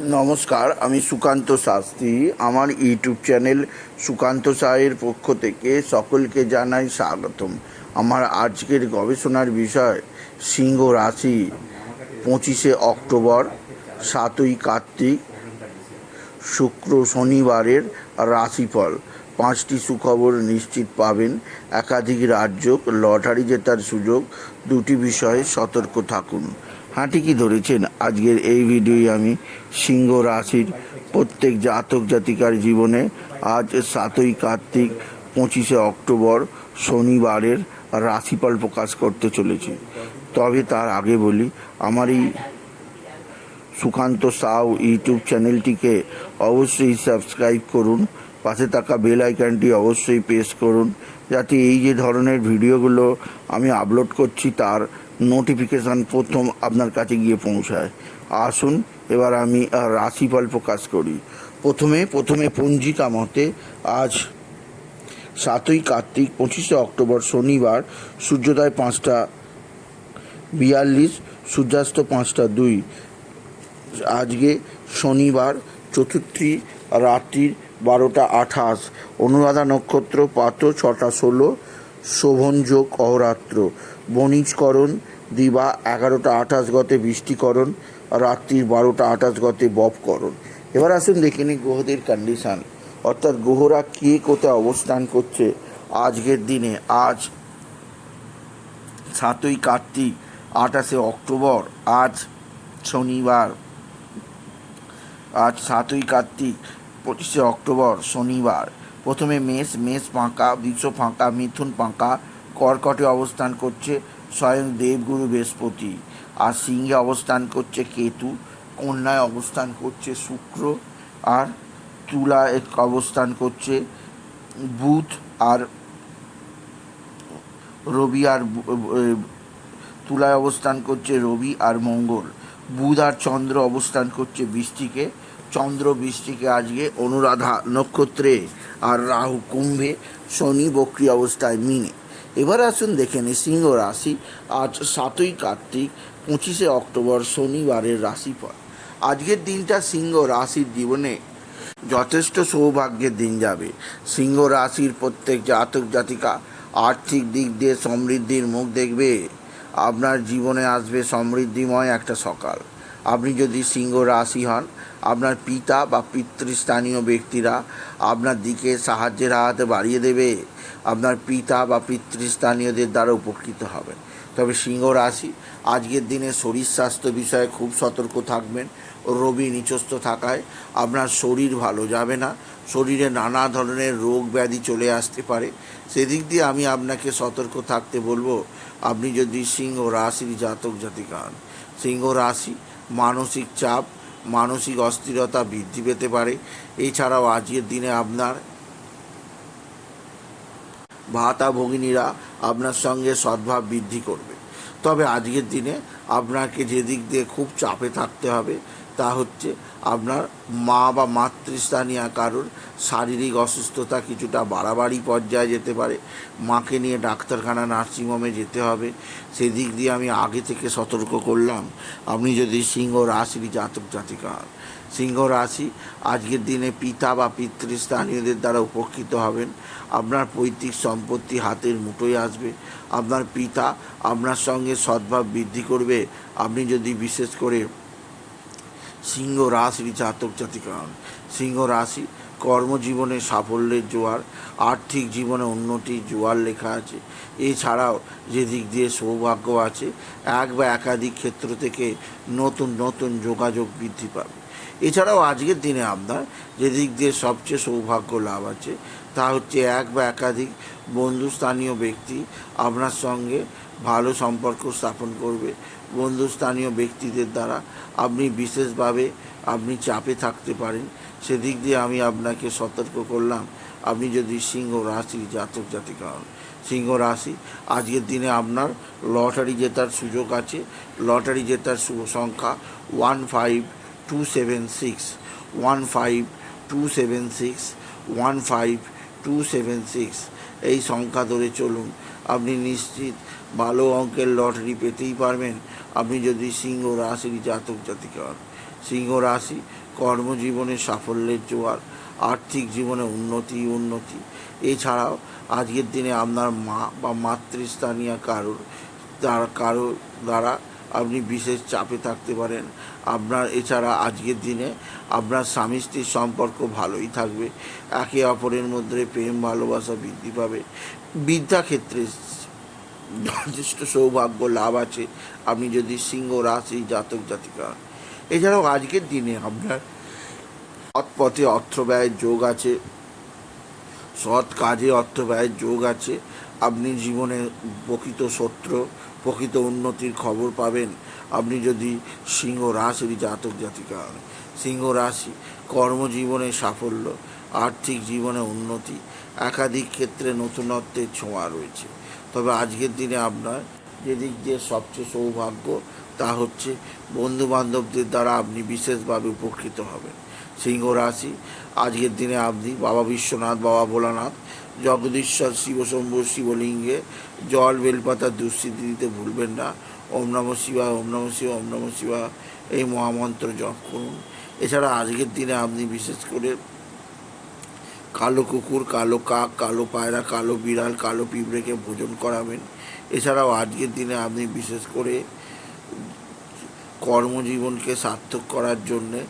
নমস্কার, আমি সুকান্ত শাস্ত্রী। আমার ইউটিউব চ্যানেল সুকান্ত সাহের পক্ষ থেকে সকলকে জানাই স্বাগতম। আমার আজকের গবেষণার বিষয়, সিংহ রাশি, পঁচিশে অক্টোবর, সাতই কার্তিক, শুক্র শনিবারের রাশিফল। পাঁচটি সুখবর নিশ্চিত পাবেন। একাধিক রাজ্য লটারি জেতার সুযোগ। দুটি বিষয়ে সতর্ক থাকুন। হ্যাঁ ঠিকই ধরেছেন? আজকের এই ভিডিওই আমি সিংহ রাশির প্রত্যেক জাতক জাতিকার জীবনে আজ সাতই কার্তিক, পঁচিশে অক্টোবর শনিবারের রাশিফল প্রকাশ করতে চলেছি। তবে তার আগে বলি, আমার এই সুকান্ত সাউ ইউটিউব চ্যানেলটিকে অবশ্যই সাবস্ক্রাইব করুন। পাশে থাকা বেল আইকনটি অবশ্যই প্রেস করুন, যাতে এই যে ধরনের ভিডিওগুলো আমি আপলোড করছি তার নোটিফিকেশান প্রথম আপনার কাছে গিয়ে পৌঁছায়। আসুন, এবার আমি রাশিফল প্রকাশ করি। প্রথমে প্রথমে পঞ্জিকা মতে আজ সাতই কার্তিক, পঁচিশে অক্টোবর শনিবার, সূর্যোদয় পাঁচটা, বিয়াল্লিশ, সূর্যাস্ত পাঁচটা দুই। আজকে শনিবার, চতুর্থী রাত্রির বারোটা আঠাশ। অনুরাধা নক্ষত্র পাত ছটা ষোলো। শোভনযোগ অহরাত্র। বণিজকরণ, দিবা এগারোটা আঠাশ গতে বৃষ্টিকরণ, রাত্রির বারোটা আঠাশ গতে বপকরণ। এবার আসুন দেখে নিই গ্রহদের কন্ডিশান অর্থাৎ গ্রহরা কে কোথায় অবস্থান করছে আজকের দিনে? আজ সাতই কার্তিক, আঠাশে অক্টোবর, আজ শনিবার। আজ সাতই কার্তিক পঁচিশে অক্টোবর, শনিবার। প্রথমে মেষ মেষ ফাঁকা, বৃষ ফাঁকা, মিথুন ফাঁকা, কর্কটে অবস্থান করছে স্বয়ং দেবগুরু বৃহস্পতি। আর সিংহে অবস্থান করছে কেতু, কন্যায় অবস্থান করছে শুক্র, আর তুলায় অবস্থান করছে বুধ, আর রবি আর তুলায় অবস্থান করছে রবি আর মঙ্গল। বুধ আর চন্দ্র অবস্থান করছে বৃষ্টিকে চন্দ্র বৃষ্টিকে আজকে অনুরাধা নক্ষত্রে আর রাহু কুম্ভে শনি বক্রি অবস্থায় মিনে। এবার আসুন দেখে নিই সিংহ রাশি। আজ সাতই কার্তিক, পঁচিশে অক্টোবর শনিবারের রাশিফল। আজকের দিনটা সিংহ রাশির জীবনে যথেষ্ট সৌভাগ্যের দিন যাবে। সিংহ রাশির প্রত্যেক জাতক জাতিকা আর্থিক দিক দিয়ে সমৃদ্ধির মুখ দেখবে। আপনার জীবনে আসবে সমৃদ্ধিময় একটা সকাল। আপনি যদি সিংহ রাশি হন আপনার পিতা বা পিতৃস্থানীয় ব্যক্তিরা আপনার দিকে সাহায্যের হাতে বাড়িয়ে দেবে। আপনার পিতা বা পিতৃস্থানীয়দের দ্বারা উপকৃত হবেন তবে সিংহ রাশি, আজকের দিনে শরীর স্বাস্থ্য বিষয়ে খুব সতর্ক থাকবেন। রবি নিচস্থ থাকায় আপনার শরীর ভালো যাবে না। শরীরে নানা ধরনের রোগ ব্যাধি চলে আসতে পারে। সেদিক দিয়ে আমি আপনাকে সতর্ক থাকতে বলব, আপনি যদি সিংহ রাশির জাতক জাতিকা হন, সিংহ রাশি মানসিক চাপ মানসিক অস্থিরতা বৃদ্ধি পেতে পারে। এছাড়াও আজকের দিনে আপনার ভাতা ভগিনীরা আপনার সঙ্গে সদ্ভাব বৃদ্ধি করবে। তবে আজকের দিনে আপনাকে যে দিক দিয়ে খুব চাপে থাকতে হবে তা হচ্ছে আপনার মা বা মাতৃস্থানীয় কারোর শারীরিক অসুস্থতা কিছুটা বাড়াবাড়ি পর্যায়ে যেতে পারে। মাকে নিয়ে ডাক্তারখানা, নার্সিংহোমে যেতে হবে। সেদিক দিয়ে আমি আগে থেকে সতর্ক করলাম। আপনি যদি সিংহ রাশির জাতক জাতিকা হন সিংহ রাশি আজকের দিনে পিতা বা পিতৃস্থানীয়দের দ্বারা উপকৃত হবেন। আপনার পৈতৃক সম্পত্তি হাতের মুঠোয় আসবে। আপনার পিতা আপনার সঙ্গে সদ্ভাব বৃদ্ধি করবে। আপনি যদি বিশেষ করে সিংহ রাশির জাতক জাতিকা হন সিংহ রাশি কর্মজীবনে সাফল্যের জোয়ার, আর্থিক জীবনে উন্নতির জোয়ার লেখা আছে। এছাড়াও যে দিক দিয়ে সৌভাগ্য আছে, এক বা একাধিক ক্ষেত্র থেকে নতুন নতুন যোগাযোগ বৃদ্ধি পাবে। এছাড়াও আজকের দিনে আপনার যে দিক দিয়ে সবচেয়ে সৌভাগ্য লাভ আছে, তা হচ্ছে এক বা একাধিক বন্ধুস্থানীয় ব্যক্তি আপনার সঙ্গে ভালো সম্পর্ক স্থাপন করবে। বন্ধুস্থানীয় ব্যক্তিদের দ্বারা আপনি বিশেষভাবে আপনি চাপে থাকতে পারেন। সেদিক দিয়ে আমি আপনাকে সতর্ক করলাম, আপনি যদি সিংহ রাশির জাতক জাতিকা হন। সিংহ রাশি, আজকের দিনে আপনার লটারি জেতার সুযোগ আছে। লটারি জেতার শুভ সংখ্যা one five two seven six, one five two seven six, one five two seven six. এই সংখ্যা ধরে চলুন, আপনি নিশ্চিত ভালো অঙ্কের লটারি পেতেই পারবেন। আপনি যদি সিংহ রাশির জাতক জাতিকা হন, সিংহ রাশি কর্মজীবনে সাফল্যের জোয়ার, আর্থিক জীবনে উন্নতি উন্নতি। এছাড়াও আজকের দিনে আপনার মা বা মাতৃস্থানীয় কারোর তার কারও দ্বারা আপনি বিশেষ চাপে থাকতে পারেন। আপনার, এছাড়া আজকের দিনে আপনার স্বামী স্ত্রীর সম্পর্ক ভালোই থাকবে। একে অপরের মধ্যে প্রেম, ভালোবাসা বৃদ্ধি পাবে। বিদ্যাক্ষেত্রে যথেষ্ট সৌভাগ্য, লাভ আছে। আপনি যদি সিংহ, রাশি, জাতক, জাতিকা। এছাড়াও আজকের দিনে আপনার সৎ পথে অর্থ ব্যয়ের যোগ আছে। সৎ কাজে অর্থ ব্যয়ের যোগ আছে। আপনি জীবনে প্রকৃত সত্য প্রকৃত উন্নতির খবর পাবেন। আপনি যদি সিংহ রাশির জাতক, জাতিকা হন। সিংহ, রাশি কর্মজীবনে সাফল্য, আর্থিক জীবনে উন্নতি, একাধিক ক্ষেত্রে নতুনত্বের ছোঁয়া রয়েছে। তবে আজকের দিনে আপনার যেদিক দিয়ে সবচেয়ে সৌভাগ্য, তা হচ্ছে বন্ধু বান্ধবদের দ্বারা আপনি বিশেষভাবে উপকৃত হবেন। সিংহ রাশি, আজকের দিনে আপনি বাবা বিশ্বনাথ, বাবা ভোলানাথ, জগদীশ্বর শিবশম্ভু শিবলিঙ্গে, জল বেলপাতা দুঃস্থিতি দিতে ভুলবেন না। ওম নম শিবায়, ওম নম শিবা ওম নম শিবা এই মহামন্ত্র জপ করুন। এছাড়া আজকের দিনে আপনি বিশেষ করে কালো কুকুর, কালো কাক, কালো পায়রা, কালো বিড়াল, কালো পিঁপড়েকে ভোজন করাবেন। এছাড়াও আজকের দিনে আপনি বিশেষ করে কর্মজীবনকে সার্থক করার জন্যে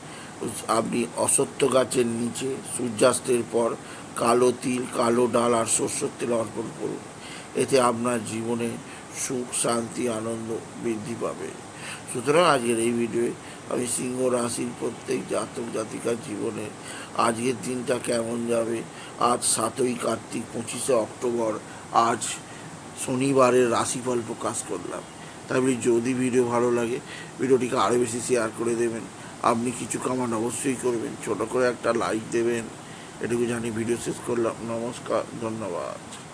আপনি অসত্য গাছের নিচে সূর্যাস্তের পর কালো তিল, কালো ডাল আর শস্যর তেল অর্পণ করুন। এতে আপনার জীবনে সুখ, শান্তি, আনন্দ বৃদ্ধি পাবে। সুতরাং আজকের এই ভিডিওয়ে আমি সিংহ রাশির প্রত্যেক জাতক জাতিকার জীবনে আজকের দিনটা কেমন যাবে? আজ সাতই কার্তিক, পঁচিশে অক্টোবর, আজ শনিবারের রাশিফল প্রকাশ করলাম। বলি, যদি ভিডিও ভালো লাগে ভিডিওটিকে আরও বেশি শেয়ার করে দেবেন। আপনি কিছু কামান অবশ্যই করবেন। ছোট করে একটা লাইক দেবেন। এটুকু জানি ভিডিও শেষ করলাম। নমস্কার, ধন্যবাদ।